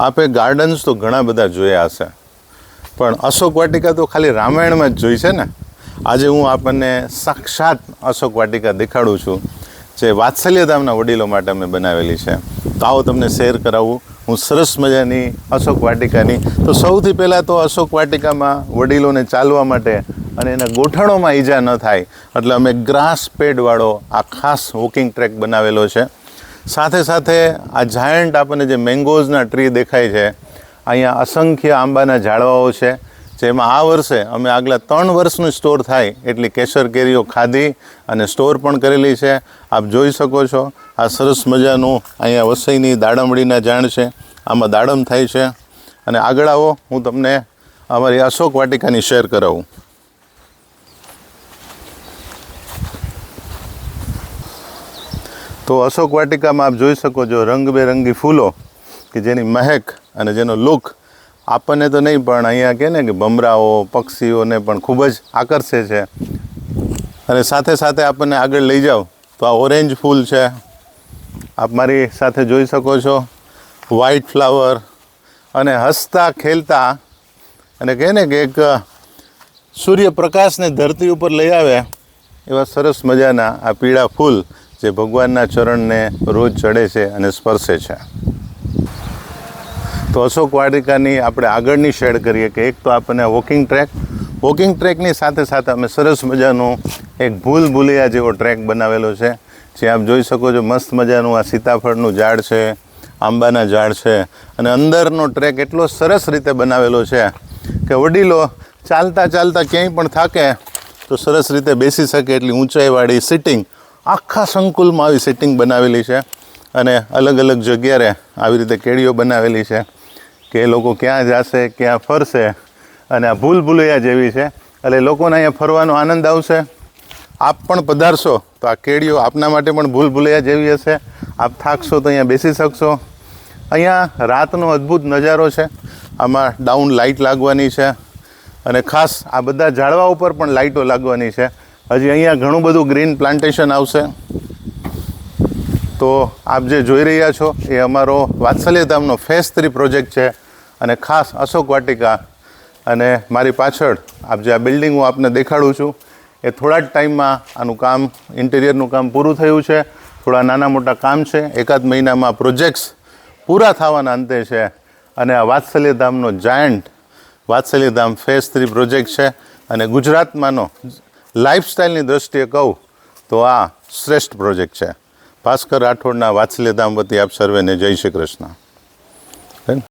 આપે ગાર્ડન્સ તો ઘણા બધા જોયા હશે. પણ અશોક વાટિકા તો ખાલી રામાયણમાં જ જોઈ છે ને? આજે હું આપણને સાક્ષાત અશોક વાટિકા દેખાડું છું, જે વાત્સલ્યધામના વડીલો માટે અમે બનાવેલી છે. તો આવો તમને શેર કરાવું. હું સરસ મજાની અશોક વાટિકાની. તો સૌથી પહેલાં તો અશોક વાટિકામાં વડીલોને ચાલવા માટે અને એના ગોઠણોમાં ઈજા ન થાય, એટલે અમે ગ્રાસ પેડવાળો આ ખાસ વોકિંગ ટ્રેક બનાવેલો છે. સાથે સાથે આ જાયન્ટ આપણને જે મેંગોઝના ટ્રી દેખાય છે, અહીંયા અસંખ્ય આંબાના ઝાડવાઓ છે, જેમાં આ વર્ષે અમે આગલા ત્રણ વર્ષનું સ્ટોર થાય એટલી કેસર કેરીઓ ખાધી અને સ્ટોર પણ કરેલી છે. આપ જોઈ શકો છો, આ સરસ મજાનું અહીંયા વસઈની દાડમડીના ઝાડ છે, આમાં દાડમ થાય છે. અને આગળ આવો, હું તમને અમારી અશોક વાટિકાની શેર કરાવું. તો અશોક વાટિકામાં આપ જોઈ શકો છો રંગબેરંગી ફૂલો કે જેની મહેક અને જેનો લુક આપણને તો નહીં, પણ અહીંયા કહે ને કે ભમરાઓ, પક્ષીઓને પણ ખૂબ જ આકર્ષે છે. અને સાથે સાથે આપણને આગળ લઈ જાઓ તો આ ઓરેન્જ ફૂલ છે. આપ મારી સાથે જોઈ શકો છો. વ્હાઈટ ફ્લાવર અને હસતા ખેલતા અને કહે ને કે એક સૂર્યપ્રકાશને ધરતી ઉપર લઈ આવે એવા સરસ મજાના આ પીળા ફૂલ જે ભગવાનના ચરણને રોજ ચડે છે અને સ્પર્શે છે. તો અશોક વાટિકાની આપણે આગળની શેડ કરીએ કે એક તો આપણને વોકિંગ ટ્રેક, વોકિંગ ટ્રેકની સાથે સાથે અમે સરસ મજાનું એક ભૂલ ભૂલિયા જેવો ટ્રેક બનાવેલો છે. જે આપ જોઈ શકો છો મસ્ત મજાનું આ સીતાફળનું ઝાડ છે, આંબાના ઝાડ છે અને અંદરનો ટ્રેક એટલો સરસ રીતે બનાવેલો છે કે વડીલો ચાલતા ચાલતા ક્યાંય પણ થાકે તો સરસ રીતે બેસી શકે એટલી ઊંચાઈવાળી સિટિંગ આખા સંકુલમાં આવી સેટિંગ બનાવેલી છે અને અલગ અલગ જગ્યાએ આવી રીતે કેડીઓ બનાવેલી છે કે એ લોકો ક્યાં જશે, ક્યાં ફરશે અને આ ભૂલ ભૂલૈયા જેવી છે. એટલે લોકોને અહીંયા ફરવાનો આનંદ આવશે. આપ પણ પધારશો તો આ કેડીઓ આપના માટે પણ ભૂલ ભૂલૈયા જેવી હશે. આપ થાકશો તો અહીંયા બેસી શકશો. અહીંયા રાતનો અદ્ભુત નજારો છે. આમાં ડાઉન લાઇટ લાગવાની છે અને ખાસ આ બધા ઝાડવા ઉપર પણ લાઇટો લાગવાની છે. હજી અહીંયા ઘણું બધું ગ્રીન પ્લાન્ટેશન આવશે. તો આપ જે જોઈ રહ્યા છો, એ અમારો વાત્સલ્યધામનો ફેસ થ્રી પ્રોજેક્ટ છે અને ખાસ અશોક વાટિકા. અને મારી પાછળ આપ જે આ બિલ્ડિંગ હું આપને દેખાડું છું, એ થોડા જ ટાઈમમાં આનું કામ ઇન્ટિરિયરનું કામ પૂરું થયું છે. થોડા નાના મોટા કામ છે. એકાદ મહિનામાં પ્રોજેક્ટ્સ પૂરા થવાના અંતે છે. અને આ વાત્સલ્યધામનો giant Vatsalyadham phase three project છે. અને ગુજરાતમાંનો લાઈફસ્ટાઈલની દ્રષ્ટિએ કહું તો આ શ્રેષ્ઠ પ્રોજેક્ટ છે. ભાસ્કર રાઠોડના વાત્સલ્યધામ વતી આપ સર્વેને જય શ્રી કૃષ્ણ.